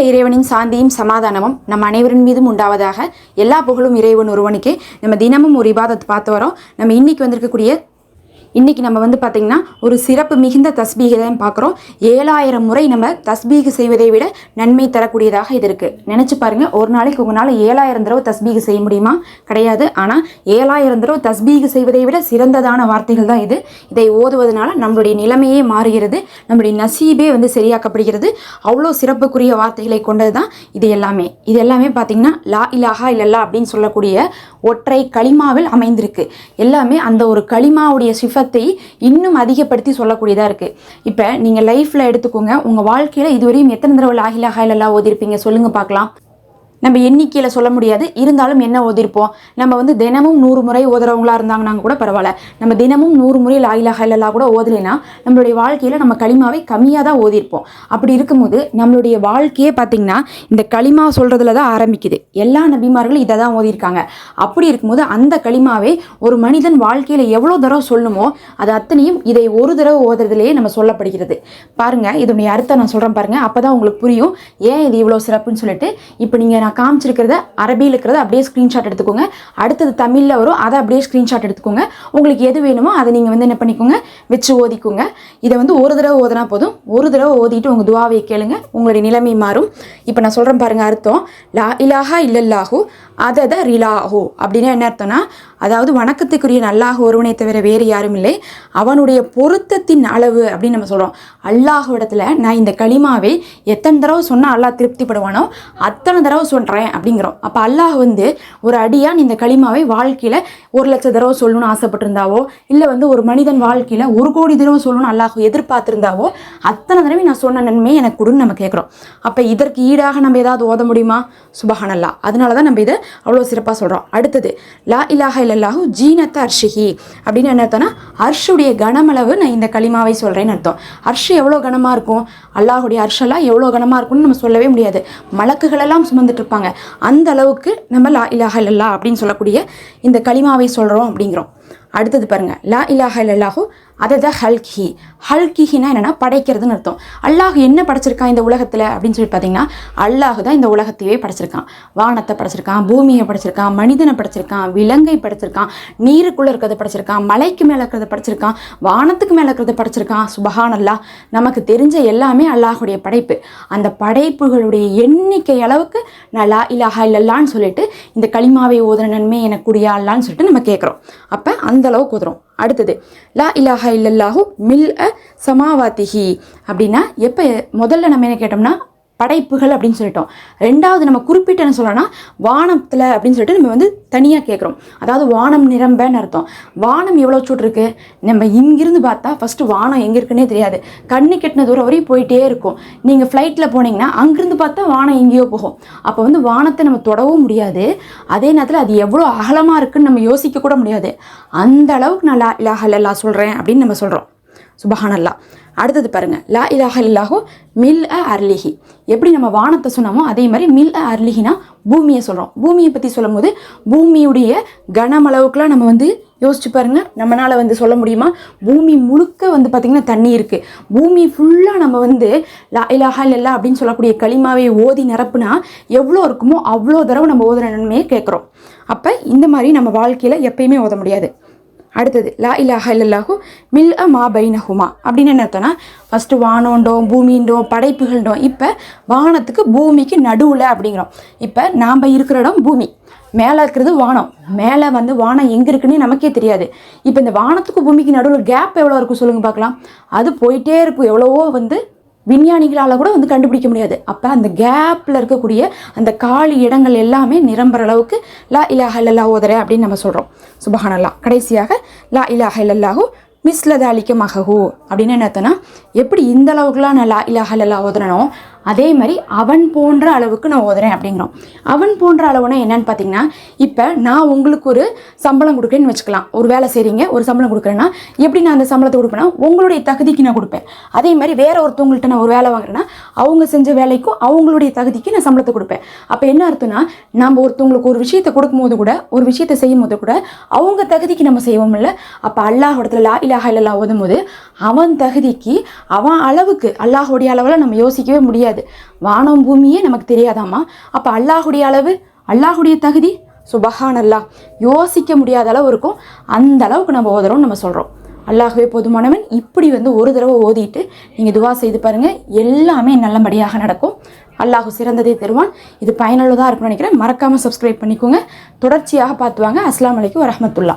இறைவனின் சாந்தியும் சமாதானமும் நம் அனைவரின் மீதும் உண்டாவதாக எல்லா புகழும் இறைவன் ஒருவனுக்கே. நம்ம தினமும் ஒரு இபாதத் பார்த்து வரோம். நம்ம இன்னைக்கு வந்திருக்கக்கூடிய இன்றைக்கி நம்ம வந்து பார்த்திங்கன்னா ஒரு சிறப்பு மிகுந்த தஸ்பீகை தான் பார்க்குறோம். ஏழாயிரம் முறை நம்ம தஸ்பீகு செய்வதை விட நன்மை தரக்கூடியதாக இது இருக்குது நினச்சி பாருங்கள் ஒரு நாளைக்கு உங்களால் ஏழாயிரம் தடவை தஸ்பீகு செய்ய முடியுமா? கிடையாது. ஆனால் ஏழாயிரம் தடவை தஸ்பீகு செய்வதை விட சிறந்ததான வார்த்தைகள் தான் இது. இதை ஓதுவதனால நம்மளுடைய நிலைமையே மாறுகிறது. நம்மளுடைய நசீபே வந்து சரியாக்கப்படுகிறது. அவ்வளோ சிறப்புக்குரிய வார்த்தைகளை கொண்டது தான் இது எல்லாமே. இது எல்லாமே பார்த்திங்கன்னா லா இலாஹா இல்லல்லா அப்படின்னு சொல்லக்கூடிய ஒற்றை களிமாவில் அமைந்திருக்கு. எல்லாமே அந்த ஒரு களிமாவுடைய சிஃபத்தை இன்னும் அதிகப்படுத்தி சொல்லக்கூடியதாக இருக்குது இப்போ நீங்கள் லைஃப்பில் எடுத்துக்கோங்க. உங்கள் வாழ்க்கையில் இதுவரையும் எத்தனை தடவை லா ஹாயிலெல்லாம் ஓதிருப்பீங்க? சொல்லுங்கள் பார்க்கலாம். நம்ம எண்ணிக்கையில் சொல்ல முடியாது. இருந்தாலும் என்ன ஓதிருப்போம்? நம்ம வந்து தினமும் நூறு முறை ஓதுறவங்களா இருந்தாங்கன்னா கூட பரவாயில்ல. நம்ம தினமும் நூறு முறை லாயிலாக இல்லலா கூட ஓதலைன்னா நம்மளுடைய வாழ்க்கையில் நம்ம களிமாவை கம்மியாக தான் ஓதிருப்போம். அப்படி இருக்கும்போது நம்மளுடைய வாழ்க்கையே பார்த்திங்கன்னா இந்த களிமா சொல்கிறதுல தான் ஆரம்பிக்குது. எல்லா நபிமார்களும் இதை தான் ஓதியிருக்காங்க அப்படி இருக்கும்போது அந்த களிமாவை ஒரு மனிதன் வாழ்க்கையில் எவ்வளோ தடவை சொல்லணுமோ அது அத்தனையும் இதை ஒரு தடவை ஓதுறதுலேயே நம்ம சொல்லப்படுகிறது. பாருங்கள் இதனுடைய அர்த்தம் நான் சொல்கிறேன் பாருங்கள் அப்போ தான் உங்களுக்கு புரியும். ஏன் இது இவ்வளோ சிறப்புன்னு சொல்லிட்டு இப்போ நீங்கள் நான் காமிச்சிருக்கிறத அரபியில் இருக்கிறத அப்படியே ஸ்க்ரீன்ஷாட் எடுத்துக்கோங்க. அடுத்தது தமிழில் வரும் அதை அப்படியே ஸ்க்ரீன்ஷாட் எடுத்துக்கோங்க. உங்களுக்கு எது வேணுமோ அதை நீங்கள் வந்து என்ன பண்ணிக்கோங்க வச்சு ஓதிக்கோங்க. இதை வந்து ஒரு தடவை ஓதுனா போதும். ஒரு தடவை ஓதிட்டு உங்கள் துவாவை கேளுங்க. உங்களுடைய நிலைமை மாறும். இப்போ நான் சொல்கிறேன் பாருங்க அர்த்தம். லா இலாஹா இல்லல்லாஹு அதத ரிலாஹோ. அப்படின்னா என்ன அர்த்தம்னா அதாவது வணக்கத்துக்குரிய நல்லாக ஒருவனை தவிர வேறு யாரும் இல்லை. அவனுடைய பொருத்தத்தின் அளவு அப்படின்னு நம்ம சொல்கிறோம் அல்லாஹ் இடத்துல நான் இந்த களிமாவை எத்தனை தடவை சொன்னால் அல்லாஹ் திருப்திப்படுவானோ அத்தனை தடவை சொல்கிறேன் அப்படிங்கிறோம். அப்போ அல்லாஹ் வந்து ஒரு அடியான் இந்த களிமாவை வாழ்க்கையில் ஒரு லட்சம் தடவை சொல்லணும்னு ஆசைப்பட்டிருந்தாவோ இல்லை வந்து ஒரு மனிதன் வாழ்க்கையில் ஒரு கோடி தடவை சொல்லணும்னு அல்லாஹ் எதிர்பார்த்துருந்தாவோ அத்தனை தடவை நான் சொன்ன நன்மையை எனக்கு கொடுன்னு நம்ம கேட்குறோம் அப்போ இதற்கு ஈடாக நம்ம ஏதாவது ஓத முடியுமா? சுபஹானல்லா. அதனால தான் நம்ம இதை அவ்வளோ சிறப்பாக சொல்கிறோம் அடுத்தது லா இலாஹ இல்லாஹு ஜீனத்த அர்ஷிஹி அப்படின்னு என்ன அர்த்தம்னா அர்ஷுடைய கனமளவு நான் இந்த களிமாவை சொல்கிறேன்னு அர்த்தம். அர்ஷு எவ்வளோ கனமாக இருக்கும்? அல்லாஹுடைய அர்ஷெல்லாம் எவ்வளோ கனமாக இருக்கும்னு நம்ம சொல்லவே முடியாது. மலக்குகளெல்லாம் சுமந்துட்டு இருப்பாங்க. அந்த அளவுக்கு நம்ம லா இலாஹ இல்லல்லா அப்படின்னு சொல்லக்கூடிய இந்த களிமாவை சொல்கிறோம் அப்படிங்கிறோம். அடுத்தது பாருங்க. லா இலாஹ இல்லாஹு அதை தான் ஹல்கி ஹல்கிஹினா என்னென்னா படைக்கிறதுன்னு அர்த்தம். அல்லாஹ் என்ன படைச்சிருக்கான் இந்த உலகத்தில் அப்படின்னு சொல்லி பார்த்தீங்கன்னா அல்லாஹ் தான் இந்த உலகத்தையே படைச்சிருக்கான். வானத்தை படைச்சிருக்கான் பூமியை படைச்சிருக்கான் மனிதனை படைச்சிருக்கான் விலங்கை படைச்சிருக்கான் நீருக்குள்ளே இருக்கிறத படைச்சிருக்கான் மலைக்கு மேலே இருக்கிறத படைச்சிருக்கான் வானத்துக்கு மேலே இருக்கிறத படைச்சிருக்கான். சுபஹான் அல்லாஹ் நமக்கு தெரிஞ்ச எல்லாமே அல்லாஹுடைய படைப்பு. அந்த படைப்புகளுடைய எண்ணிக்கை அளவுக்கு நான் லா இலாஹா இல்லல்லான்னு சொல்லிட்டு இந்த களிமாவை ஓதுன நன்மை எனக்கு குடியா அல்லான்னு சொல்லிட்டு நம்ம கேட்குறோம் அப்போ அந்த அளவுக்கு ஓதுறோம் அடுத்தது லா இலாஹா இல்லல்லாஹு மில் அ சமாவாத்திஹி. அப்படின்னா எப்போ முதல்ல நம்ம என்ன கேட்டோம்னா படைப்புகள் அப்படின்னு சொல்லிட்டோம். ரெண்டாவது நம்ம குறிப்பிட்ட என்ன சொல்லணும்னா வானத்தில் அப்படின்னு சொல்லிட்டு நம்ம வந்து தனியாக கேட்குறோம் அதாவது வானம் நிரம்பன்னு அர்த்தம். வானம் எவ்வளோ சூடு நம்ம இங்கிருந்து பார்த்தா ஃபஸ்ட்டு வானம் எங்கே இருக்குன்னே தெரியாது. கண்ணு கெட்டின தூரம் வரையும் போயிட்டே இருக்கும். நீங்கள் ஃப்ளைட்டில் போனீங்கன்னா அங்கேருந்து பார்த்தா வானம் எங்கேயோ போகும். அப்போ வந்து வானத்தை நம்ம தொடவும் முடியாது. அதே நேரத்தில் அது எவ்வளோ அகலமாக இருக்குன்னு நம்ம யோசிக்க கூட முடியாது. அந்த அளவுக்கு நான் லா சொல்கிறேன் அப்படின்னு நம்ம சொல்கிறோம் சுபஹானல்லா. அடுத்தது பாருங்க லா இலாஹ இல்லாஹோ மில் அ அர்லிஹி. எப்படி நம்ம வானத்தை சொன்னோமோ அதே மாதிரி மில் அ அர்லிஹினா பூமியை சொல்கிறோம் பூமியை பற்றி சொல்லும்போது பூமியுடைய கனமளவுக்குலாம் நம்ம வந்து யோசிச்சு பாருங்க நம்மளால் வந்து சொல்ல முடியுமா? பூமி முழுக்க வந்து பார்த்திங்கன்னா தண்ணி இருக்குது பூமி ஃபுல்லாக நம்ம வந்து லா இலாஹா இல்லா அப்படின்னு சொல்லக்கூடிய களிமாவை ஓதி நிரப்புனா எவ்வளோ இருக்குமோ அவ்வளோ தடவை நம்ம ஓதுற நன்மையை கேட்குறோம். அப்போ இந்த மாதிரி நம்ம வாழ்க்கையில் எப்பயுமே ஓத முடியாது. அடுத்தது லா இலாஹ இல்லல்லாஹு மில் அ மா பைனஹுமா. அப்படின்னு என்ன அர்த்தம்னா ஃபஸ்ட்டு வானோண்டோம் பூமிண்டோம் படைப்புகள்ண்டோம் இப்போ வானத்துக்கு பூமிக்கு நடுவில் அப்படிங்கிறோம். இப்போ நாம் இருக்கிற இடம் பூமி. மேலே இருக்கிறது வானம். மேலே வந்து வானம் எங்கே இருக்குன்னு நமக்கே தெரியாது. இப்போ இந்த வானத்துக்கு பூமிக்கு நடுவில் கேப் எவ்வளோ இருக்கும் சொல்லுங்கள் பார்க்கலாம். அது போயிட்டே இருக்கும். எவ்வளவோ வந்து விஞ்ஞானிகளால் கூட வந்து கண்டுபிடிக்க முடியாது. அப்போ அந்த கேப்பில் இருக்கக்கூடிய அந்த காலி இடங்கள் எல்லாமே நிரம்புற அளவுக்கு லா இலாஹ இல்லல்லா ஓதரே அப்படின்னு நம்ம சொல்கிறோம் சுபஹானல்லா. கடைசியாக லா இலாஹ இல்லல்லாஹூ மிஸ்லதாலிக்க மகஹூ அப்படின்னு என்ன எப்படி இந்த அளவுக்குலாம் நான் லா இலாஹ இல்லல்லா ஓதுறனோ அதே மாதிரி அவன் போன்ற அளவுக்கு நான் ஓதுறேன் அப்படிங்கிறோம். அவன் போன்ற அளவுனா என்னன்னு பார்த்தீங்கன்னா இப்போ நான் உங்களுக்கு ஒரு சம்பளம் கொடுக்குறேன்னு வச்சுக்கலாம். ஒரு வேலை செய்கிறீங்க ஒரு சம்பளம் கொடுக்குறேன்னா எப்படி நான் அந்த சம்பளத்தை கொடுப்பேன்னா உங்களுடைய தகுதிக்கு நான் கொடுப்பேன். அதே மாதிரி வேற ஒருத்தவங்கள்ட்ட நான் ஒரு வேலை வாங்குறேன்னா அவங்க செஞ்ச வேலைக்கும் அவங்களுடைய தகுதிக்கு நான் சம்பளத்தை கொடுப்பேன். அப்போ என்ன அர்த்தம்னா நம்ம ஒருத்தவங்களுக்கு ஒரு விஷயத்தை கொடுக்கும்போது கூட ஒரு விஷயத்தை செய்யும் போது கூட அவங்க தகுதிக்கு நம்ம செய்வோம் இல்லை? அப்போ அல்லாஹ் இடத்துல லா இலாஹா இல்லா ஓதும் போது அவன் தகுதிக்கு அவன் அளவுக்கு அல்லாஹோடைய அளவில் நம்ம யோசிக்கவே முடியாது. தெரியாது வானம் பூமியே நமக்கு தெரியாதாம்மா. அப்போ அல்லாஹுடைய அளவு அல்லாஹுடைய தகுதி சுபஹான் அல்லாஹ் யோசிக்க முடியாத அளவு இருக்கும். அந்த அளவுக்கு நம்ம ஓதுறோம்னு நம்ம சொல்கிறோம் அல்லாஹுவே போதுமானவன். இப்படி வந்து ஒரு தடவை ஓதிட்டு நீங்கள் துவா செய்து பாருங்கள் எல்லாமே நல்லபடியாக நடக்கும். அல்லாஹு சிறந்ததே தருவான். இது பயனுள்ளதாக இருக்கும்னு நினைக்கிறேன். மறக்காமல் சப்ஸ்கிரைப் பண்ணிக்கோங்க. தொடர்ச்சியாக பார்த்துவாங்க அஸ்லாம் அஸ்ஸலாமு வரமத்துல்லா